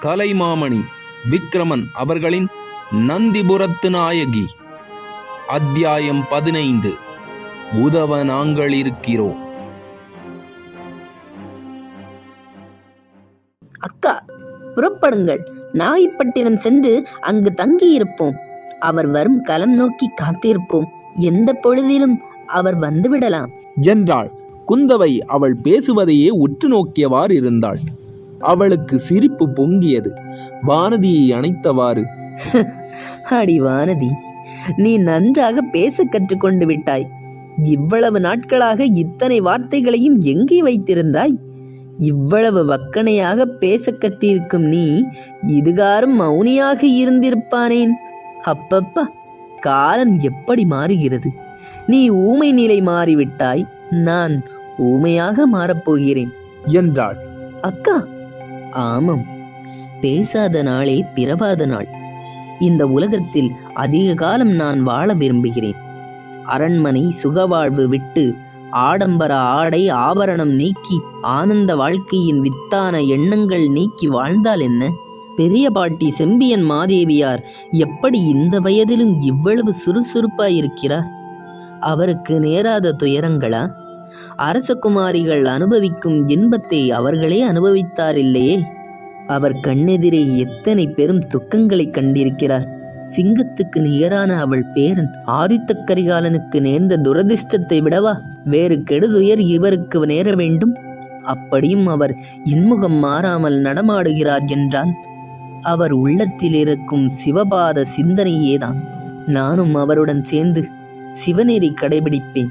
கலைமாமணி விக்ரமன் அவர்களின் நந்திபுரத்து நாயகி. அத்தியாயம் பதினைந்து. உதவ நாங்கள் இருக்கிறோம். அக்கா புறப்படுங்கள். நாகைப்பட்டினம் சென்று அங்கு தங்கியிருப்போம். அவர் வரும் களம் நோக்கி காத்திருப்போம். எந்த பொழுதிலும் அவர் வந்துவிடலாம். என்றாள். குந்தவை அவள் பேசுவதையே உற்று நோக்கியவாறு இருந்தாள். அவளுக்கு சிரிப்பு பொங்கியது. வானதியை அணைத்தவாறு அடி வானதி நீ நன்றாக பேச கற்றுக்கொண்டு விட்டாய். இவ்வளவு நாட்களாக இத்தனை வார்த்தைகளையும் எங்கே வைத்திருந்தாய்? இவ்வளவு வக்கணையாக பேச கற்றிருக்கும் நீ இதுகாரும் மௌனியாக இருந்திருப்பானேன். அப்பப்பா காலம் எப்படி மாறுகிறது? நீ ஊமை நிலை மாறிவிட்டாய். நான் ஊமையாக மாறப்போகிறேன் என்றாள். அக்கா ஆமாம். பேசாத நாளே பிறவாத நாள். இந்த உலகத்தில் அதிக காலம் நான் வாழ விரும்புகிறேன். அரண்மனை சுகவாழ்வு விட்டு ஆடம்பர ஆடை ஆபரணம் நீக்கி ஆனந்த வாழ்க்கையின் வித்தான எண்ணங்கள் நீக்கி வாழ்ந்தால் என்ன? பெரிய பாட்டி செம்பியன் மாதேவியார் எப்படி இந்த வயதிலும் இவ்வளவு சுறுசுறுப்பாயிருக்கிறார்? அவருக்கு நேராத துயரங்களா? அரசகுமாரிகள் அனுபவிக்கும் இன்பத்தை அவர்களே அனுபவித்தாரில்லையே. அவர் கண்ணெதிரே எத்தனை பெரும் துக்கங்களை கண்டிருக்கிறார். சிங்கத்துக்கு நிகரான அவள் பேரன் ஆதித்த கரிகாலனுக்கு நேர்ந்த துரதிர்ஷ்டத்தை விடவா? வேறு கெடுதுயர் இவருக்கு நேர வேண்டும். அப்படியும் அவர் இன்முகம் மாறாமல் நடமாடுகிறார் என்றால் அவர் உள்ளத்தில் இருக்கும் சிவபாத சிந்தனையேதான். நானும் அவருடன் சேர்ந்து சிவநெறி கடைபிடிப்பேன்.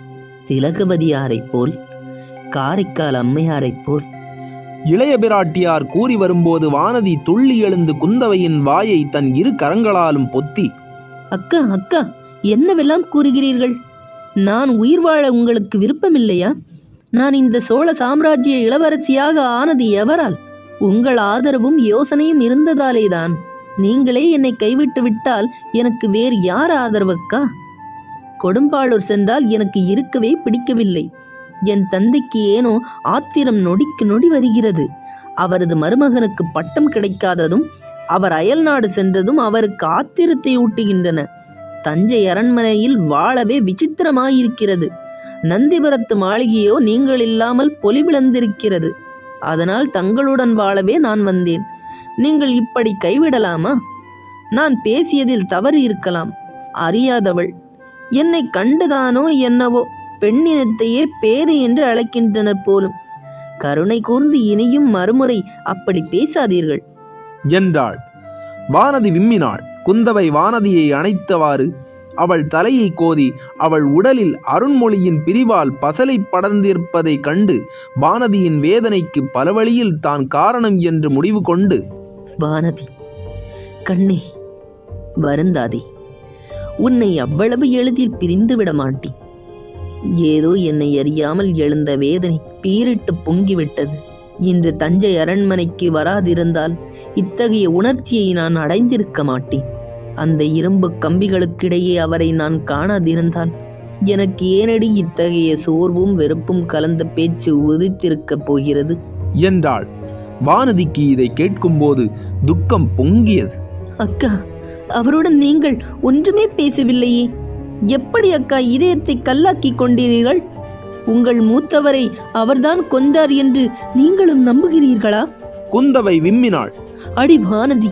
திலகவதியாரைப் போல் காரைக்கால் அம்மையாரைப் போல் இளைய பிராட்டியார் கூறி வரும்போது வானதி துள்ளி எழுந்து குந்தவையின் வாயை தன் இரு கரங்களாலும் பொத்தி அக்கா அக்கா என்னவெல்லாம் கூறுகிறீர்கள்? நான் உயிர் வாழ உங்களுக்கு விருப்பமில்லையா? நான் இந்த சோழ சாம்ராஜ்ய இளவரசியாக ஆனது எவரால்? உங்கள் ஆதரவும் யோசனையும் இருந்ததாலேதான். நீங்களே என்னை கைவிட்டு விட்டால் எனக்கு வேறு யார் ஆதரவக்கா கொடும்பாளூர் சென்றால் எனக்கு இருக்கவே பிடிக்கவில்லை. என் தந்தைக்கு ஏனோ ஆத்திரம் நொடிக்கு நொடி வருகிறது. அவரது மருமகனுக்கு பட்டம் கிடைக்காததும் அவர் அயல்நாடு சென்றதும் அவருக்கு ஆத்திரத்தை ஊட்டுகின்றன. தஞ்சை அரண்மனையில் வாழவே விசித்திரமாயிருக்கிறது. நந்திபுரத்து மாளிகையோ நீங்கள் இல்லாமல் பொலிவிழந்திருக்கிறது. அதனால் தங்களுடன் வாழவே நான் வந்தேன். நீங்கள் இப்படி கைவிடலாமா? நான் பேசியதில் தவறு இருக்கலாம். அறியாதவள். என்னை கண்டுதானோ என்னவோ பெண்ணினத்தையே பேரு என்று அழைக்கின்றனர் போலும். கருணை கூர்ந்து இனியும் மறுமுறை அப்படி பேசாதீர்கள். என்றாள். வானதி விம்மினாள். குந்தவை வானதியை அணைத்தவாறு அவள் தலையை கோதி அவள் உடலில் அருண்மொழியின் பிரிவால் பசலை படர்ந்திருப்பதை கண்டு வானதியின் வேதனைக்கு பல வழியில் தான் காரணம் என்று முடிவு கொண்டு வானதி கண்ணே வருந்தாதே. உன்னை அவ்வளவு எளிதில் பிரிந்து விட மாட்டேன். ஏதோ என்னை அறியாமல் எழுந்த வேதனை பீரிட்டு பொங்கிவிட்டது. இன்று தஞ்சை அரண்மனைக்கு வராதிருந்தால் இத்தகைய உணர்ச்சியை நான் அடைந்திருக்க மாட்டேன். அந்த இரும்பு கம்பிகளுக்கிடையே அவரை நான் காணாதிருந்தால் எனக்கு ஏனடி இத்தகைய சோர்வும் வெறுப்பும் கலந்த பேச்சு உதித்திருக்கப் போகிறது? என்றாள். வானதிக்கு இதை கேட்கும்போது துக்கம் பொங்கியது. அக்கா அவருடன் நீங்கள் ஒன்றுமே பேசவில்லையே. எப்படி அக்கா இதயத்தை கல்லாக்கி கொண்டீர்கள்? உங்கள் மூத்தவரை அவர்தான் கொன்றார் என்று நீங்களும் நம்புகிறீர்களா? குந்தவை விம்மினாள். அடி வானதி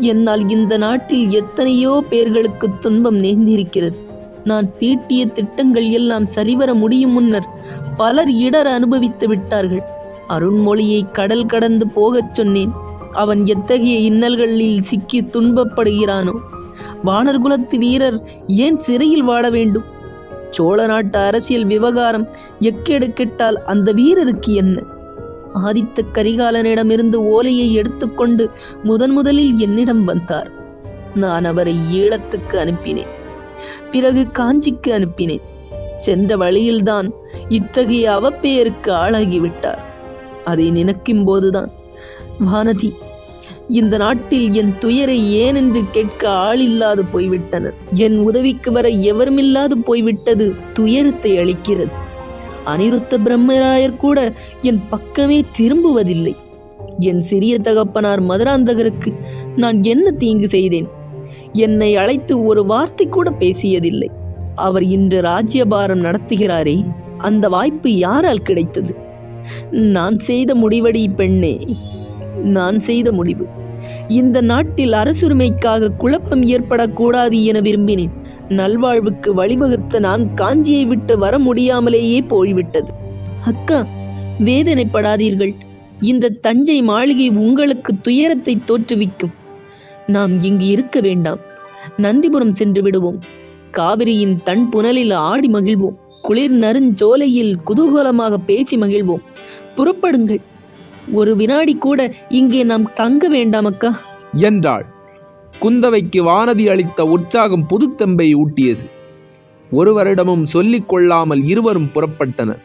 என்னால் இந்த நாட்டில் எத்தனையோ பேர்களுக்கு துன்பம் நேர்ந்திருக்கிறது. நான் தீட்டிய திட்டங்கள் எல்லாம் சரிவர முடியும் முன்னர் பலர் இடர் அனுபவித்து விட்டார்கள். அருண்மொழியை கடல் கடந்து போகச் சொன்னேன். அவன் எத்தகைய இன்னல்களில் சிக்கி துன்பப்படுகிறானோ? வானர் குலத்து வீரர் ஏன் சிறையில் வாட வேண்டும்? சோழ நாட்டு அரசியல் விவகாரம் எக்கேடு கெட்டால் அந்த வீரருக்கு என்ன? ஆதித்த கரிகாலனிடமிருந்து ஓலையை எடுத்துக்கொண்டு முதன் முதலில் என்னிடம் வந்தார். நான் அவரை ஈழத்துக்கு அனுப்பினேன். பிறகு காஞ்சிக்கு அனுப்பினேன். சென்ற வழியில்தான் இத்தகைய அவப்பெயருக்கு ஆளாகிவிட்டார். அதை நினைக்கும் போதுதான் வானதி இந்த நாட்டில் என் துயரை ஏனென்று கேட்க ஆள் இல்லாது போய்விட்டனர். என் உதவிக்கு வர எவருமில்லாது போய்விட்டது துயரத்தை அளிக்கிறது. அனிருத்த பிரம்மராயர் கூட என் பக்கமே திரும்புவதில்லை. என் சிறிய தகப்பனார் மதுராந்தகருக்கு நான் என்ன தீங்கு செய்தேன்? என்னை அழைத்து ஒரு வார்த்தை கூட பேசியதில்லை. அவர் இன்று ராஜ்யபாரம் நடத்துகிறாரே அந்த வாய்ப்பு யாரால் கிடைத்தது? நான் செய்த முடிவடி பெண்ணே நான் செய்த முடிவு. இந்த நாட்டில் அரசுரிமைக்காக குழப்பம் ஏற்படக்கூடாது என விரும்பினேன். நல்வாழ்வுக்கு வழிவகுத்த நான் காஞ்சியை விட்டு வர முடியாமலேயே போய்விட்டது. அக்கா வேதனைப்படாதீர்கள். இந்த தஞ்சை மாளிகை உங்களுக்கு துயரத்தை தோற்றுவிக்கும். நாம் இங்கு இருக்க வேண்டாம். நந்திபுரம் சென்று விடுவோம். காவிரியின் தன் புனலில் ஆடி மகிழ்வோம். குளிர் நருஞ்சோலையில் குதூகலமாக பேசி மகிழ்வோம். புறப்படுங்கள். ஒரு வினாடி கூட இங்கே நாம் தங்க வேண்டாம் அக்கா. என்றாள். குந்தவைக்கு வானதி அளித்த உற்சாகம் புதுத்தெம்பை ஊட்டியது. ஒருவரிடமும் சொல்லிக் கொள்ளாமல் இருவரும் புறப்பட்டனர்.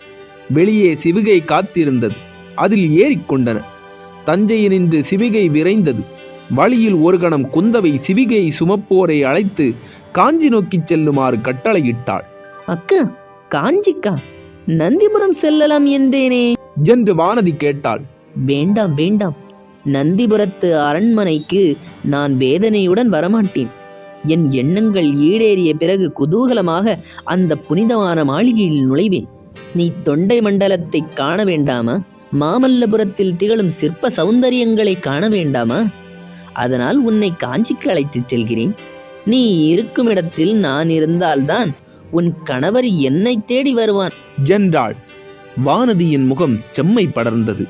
வெளியே சிவிகை காத்திருந்தது. அதில் ஏறிக்கொண்டனர் தஞ்சையினின்று சிவிகை விரைந்தது. வழியில் ஒரு கணம் குந்தவை சிவிகையை சுமப்போரை அழைத்து காஞ்சி நோக்கிச் செல்லுமாறு கட்டளையிட்டாள். அக்கா காஞ்சிக்கா நந்திபுரம் செல்லலாம் என்றேனே. என்று வானதி கேட்டாள். வேண்டாம் வேண்டாம். நந்திபுரத்து அரண்மனைக்கு நான் வேதனையுடன் வரமாட்டேன். என் எண்ணங்கள் ஈடேறிய பிறகு குதூகலமாக அந்த புனிதமான மாளிகையில் நுழைவேன். நீ தொண்டை மண்டலத்தை காண வேண்டாமா? மாமல்லபுரத்தில் திகழும் சிற்ப சௌந்தரியங்களை காண வேண்டாமா? அதனால் உன்னை காஞ்சிக்கு அழைத்துச் செல்கிறேன். நீ இருக்கும் இடத்தில் நான் இருந்தால்தான் உன் கணவர் என்னை தேடி வருவான். என்றாள் வானதியின் முகம் செம்மை படர்ந்தது.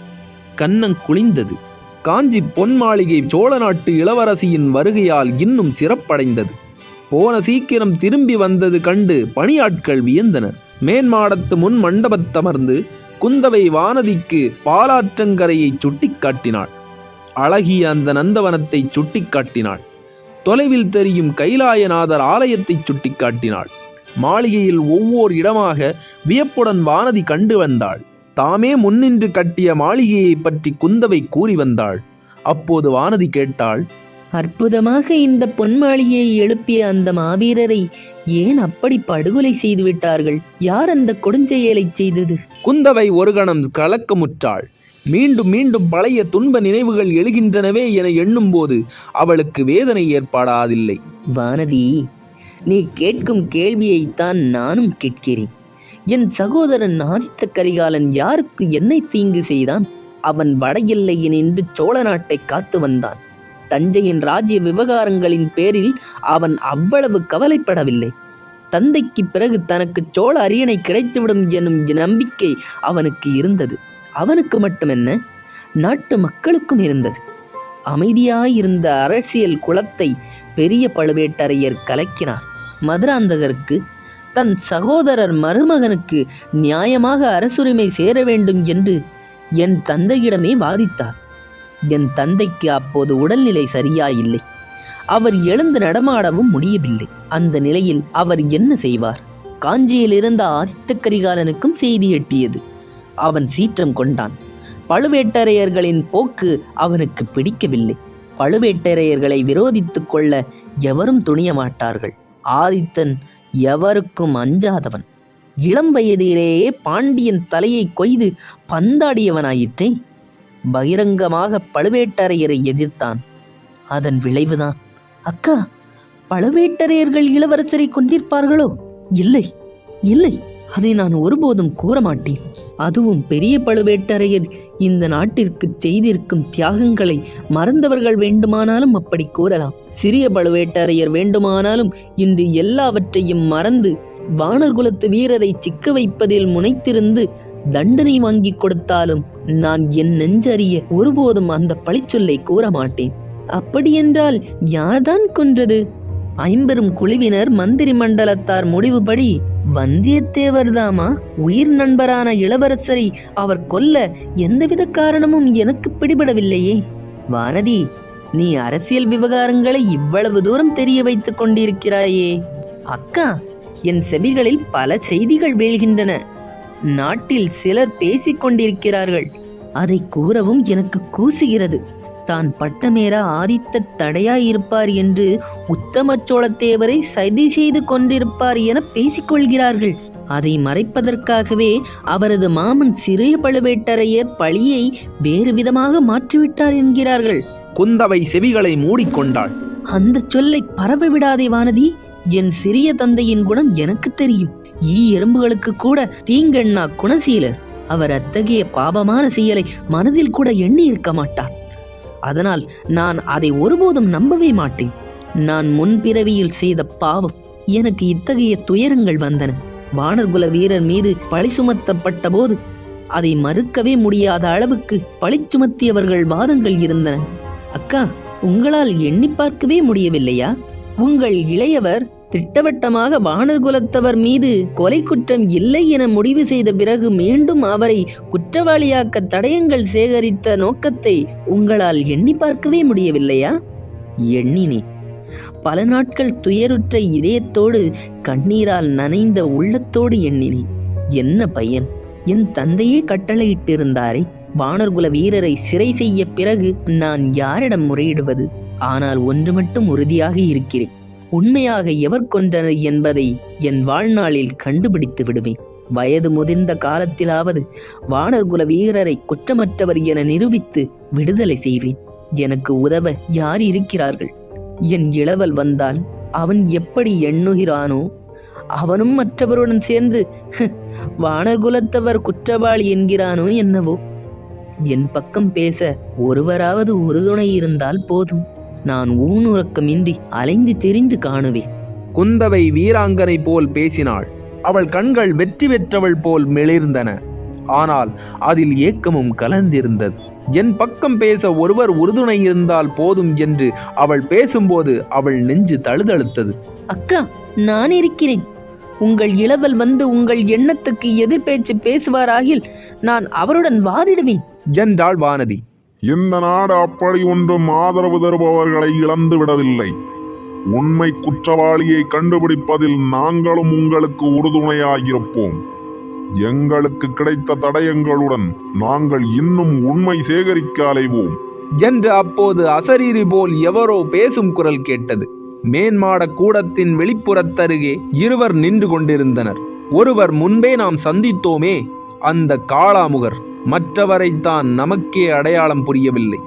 கன்னங் குளிந்தது. காஞ்சி பொன் மாளிகை சோழ நாட்டு இளவரசியின் வருகையால் இன்னும் சிறப்படைந்தது. போன சீக்கிரம் திரும்பி வந்தது கண்டு பணியாட்கள் வியந்தனர். மேன்மாடத்து முன் மண்டபத்தமர்ந்து குந்தவை வானதிக்கு பாலாற்றங்கரையை சுட்டிக்காட்டினாள். அழகிய அந்த நந்தவனத்தை சுட்டிக்காட்டினாள். தொலைவில் தெரியும் கைலாயநாதர் ஆலயத்தை சுட்டிக்காட்டினாள். மாளிகையில் ஒவ்வொரு இடமாக வியப்புடன் வானதி கண்டு வந்தாள். தாமே முன்னின்று கட்டிய மாளிகையை பற்றி குந்தவை கூறி வந்தாள். அப்போது வானதி கேட்டாள் அற்புதமாக இந்த பொன் மாளிகையை எழுப்பிய அந்த மாவீரரை ஏன் அப்படி படுகொலை செய்து விட்டார்கள்? யார் அந்த கொடுஞ்செயலை செய்தது? குந்தவை ஒரு கணம் கலக்கமுற்றாள். மீண்டும் மீண்டும் பழைய துன்ப நினைவுகள் எழுகின்றனவே என எண்ணும்போது அவளுக்கு வேதனை ஏற்படாதில்லை. வானதி நீ கேட்கும் கேள்வியைத்தான் நானும் கேட்கிறேன். என் சகோதரன் ஆதித்த கரிகாலன் யாருக்கு என்னை தீங்கு செய்தான்? அவன் வட எல்லையினின்று சோழ நாட்டை காத்து வந்தான். தஞ்சையின் ராஜ்ய விவகாரங்களின் பேரில் அவன் அவ்வளவு கவலைப்படவில்லை. தந்தைக்கு பிறகு தனக்கு சோழ அரியணை கிடைத்துவிடும் எனும் நம்பிக்கை அவனுக்கு இருந்தது. அவனுக்கு மட்டுமென்ன நாட்டு மக்களுக்கும் இருந்தது. அமைதியாயிருந்த அரசியல் குலத்தை பெரிய பழுவேட்டரையர் கலக்கினார். மதுராந்தகருக்கு தன் சகோதரர் மருமகனுக்கு நியாயமாக அரசுரிமை சேர வேண்டும் என்று என் தந்தையிடமே வாதித்தார். என் தந்தைக்கு அப்போது உடல்நிலை சரியாயில்லை. அவர் எழுந்து நடமாடவும் முடியவில்லை. அந்த நிலையில் அவர் என்ன செய்வார்? காஞ்சியில் இருந்த ஆதித்த கரிகாலனுக்கும் செய்தி எட்டியது. அவன் சீற்றம் கொண்டான். பழுவேட்டரையர்களின் போக்கு அவனுக்கு பிடிக்கவில்லை. பழுவேட்டரையர்களை விரோதித்துக் கொள்ள எவரும் துணிய மாட்டார்கள் ஆதித்தன் எவருக்கும் அஞ்சாதவன். இளம் வயதிலேயே பாண்டியன் தலையை கொய்து பந்தாடியவனாயிற்றே. பகிரங்கமாக பழுவேட்டரையரை எதிர்த்தான். அதன் விளைவுதான். அக்கா பழுவேட்டரையர்கள் இளவரசரை கொண்டிருப்பார்களோ இல்லை இல்லை. அதை நான் ஒருபோதும் கூறமாட்டேன். அதுவும் பெரிய பழுவேட்டரையர் இந்த நாட்டிற்கு செய்திருக்கும் தியாகங்களை மறந்தவர்கள் வேண்டுமானாலும் அப்படி கூறலாம். சிறிய பழுவேட்டரையர் வேண்டுமானாலும் இன்று எல்லாவற்றையும் மறந்து வானர்குலத்து வீரரை சிக்க வைப்பதில் முனைத்திருந்து தண்டனை வாங்கி கொடுத்தாலும் நான் என் நெஞ்சறிய ஒருபோதும் அந்த பழிச்சொல்லை கூற மாட்டேன் அப்படியென்றால் யார்தான் கொன்றது? ஐம்பெரும் குழுவினர் மந்திரி மண்டலத்தார் முடிவுபடி வந்தியத்தேவர்தாமா? உயிர் நண்பரான இளவரசரை அவர் கொல்ல எந்தவித காரணமும் எனக்கு பிடிபடவில்லையே. வானதி நீ அரசியல் விவகாரங்களை இவ்வளவு தூரம் தெரிய வைத்துக் கொண்டிருக்கிறாயே. அக்கா என் செவிகளில் பல செய்திகள் வீழ்கின்றன. நாட்டில் சிலர் பேசிக் கொண்டிருக்கிறார்கள். அதை கூறவும் எனக்கு கூசுகிறது. தான் பட்டமேற ஆதித்த தடையாயிருப்பார் என்று உத்தம சோழத்தேவரை சதி செய்து கொண்டிருப்பார் என பேசிக்கொள்கிறார்கள். அதை மறைப்பதற்காகவே அவரது மாமன் சிறிய பழுவேட்டரையர் பழியை வேறு விதமாக மாற்றிவிட்டார் என்கிறார்கள். குந்தவை செவிகளை மூடிக்கொண்டாள். அந்த சொல்லை பரவ விடாதே வானதி என் சிறிய தந்தையின் குணம் எனக்கு தெரியும். ஈ எறும்புகளுக்கு கூட தீங்கண்ணா குணசீலர். அவர் அத்தகைய பாபமான செயலை மனதில் கூட எண்ணி இருக்க மாட்டார். அதனால் நான் அதை ஒருபோதும் நம்பவே மாட்டேன். நான் முன்பிறவியில் செய்த பாவம். எனக்கு இத்தகைய துயரங்கள் வந்தன. வானர்குல வீரர் மீது பழி சுமத்தப்பட்ட போது அதை மறுக்கவே முடியாத அளவுக்கு பழி சுமத்தியவர்கள் வாதங்கள் இருந்தன. அக்கா உங்களால் எண்ணி பார்க்கவே முடியவில்லையா? உங்கள் இளையவர் திட்டவட்டமாக வானர் குலத்தவர் மீது கொலை குற்றம் இல்லை என முடிவு செய்த பிறகு மீண்டும் அவரை குற்றவாளியாக்க தடயங்கள் சேகரித்த நோக்கத்தை உங்களால் எண்ணி பார்க்கவே முடியவில்லையா? எண்ணினேன் பல நாட்கள் துயருற்ற இதயத்தோடு கண்ணீரால் நனைந்த உள்ளத்தோடு எண்ணினேன் என்ன பையன்? என் தந்தையே கட்டளையிட்டிருந்தாரே. வானர்குல வீரரை சிறை செய்ய பிறகு நான் யாரிடம் முறையிடுவது? ஆனால் ஒன்று மட்டும் உறுதியாக இருக்கிறேன். உண்மையாக எவர் கொண்டனர் என்பதை என் வாழ்நாளில் கண்டுபிடித்து விடுவேன். வயது முதிர்ந்த காலத்திலாவது வானர்குல வீரரை குற்றமற்றவர் என நிரூபித்து விடுதலை செய்வேன். எனக்கு உதவ யார் இருக்கிறார்கள்? என் இளவல் வந்தால் அவன் எப்படி எண்ணுகிறானோ அவனும் மற்றவருடன் சேர்ந்து வானர்குலத்தவர் குற்றவாளி என்கிறானோ என்னவோ? என் பக்கம் பேச ஒருவராவது உறுதுணை இருந்தால் போதும். நான் ஊனுறக்கமின்றி அலைந்து திரிந்து காணுவேன். குந்தவை வீராங்கனை போல் பேசினாள். அவள் கண்கள் வெற்றி பெற்றவள் போல் மெளிர்ந்தன. ஆனால் அதில் ஏக்கமும் கலந்திருந்தது. என் பக்கம் பேச ஒருவர் உறுதுணை இருந்தால் போதும் என்று அவள் பேசும்போது அவள் நெஞ்சு தழுதழுத்தது. அக்கா நான் இருக்கிறேன். உங்கள் இளவல் வந்து உங்கள் எண்ணத்துக்கு எதிர்பேச்சு பேசுவாராகில் நான் அவருடன் வாதிடுவேன். என்றாள் வானதி. இந்த நாடு அப்படி ஒன்றும் ஆதரவு தருபவர்களை இழந்து விடவில்லை. உண்மை குற்றவாளியை கண்டுபிடிப்பதில் நாங்களும் உங்களுக்கு உறுதுணையாயிருப்போம். எங்களுக்கு கிடைத்த தடயங்களுடன் நாங்கள் இன்னும் உண்மை சேகரிக்க அலைவோம். என்று அப்போது அசரீரி போல் எவரோ பேசும் குரல் கேட்டது. மேன்மாட கூடத்தின் வெளிப்புறத்தருகே இருவர் நின்று கொண்டிருந்தனர். ஒருவர் முன்பே நாம் சந்தித்தோமே அந்த காளாமுகர். மற்றவரைத்தான் நமக்கே அடையாளம் புரியவில்லை.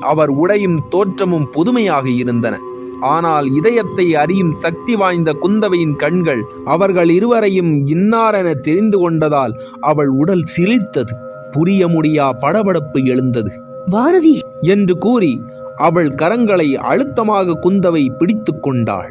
அவர் உடையும் தோற்றமும் புதுமையாக இருந்தன. ஆனால் இதயத்தை அறியும் சக்தி வாய்ந்த குந்தவையின் கண்கள் அவர்கள் இருவரையும் இன்னாரென தெரிந்து கொண்டதால் அவள் உடல் சிலிர்த்தது. புரிய முடியா படபடப்பு எழுந்தது. வானதி! என்று கூறி அவள் கரங்களை அழுத்தமாக குந்தவை பிடித்து கொண்டாள்.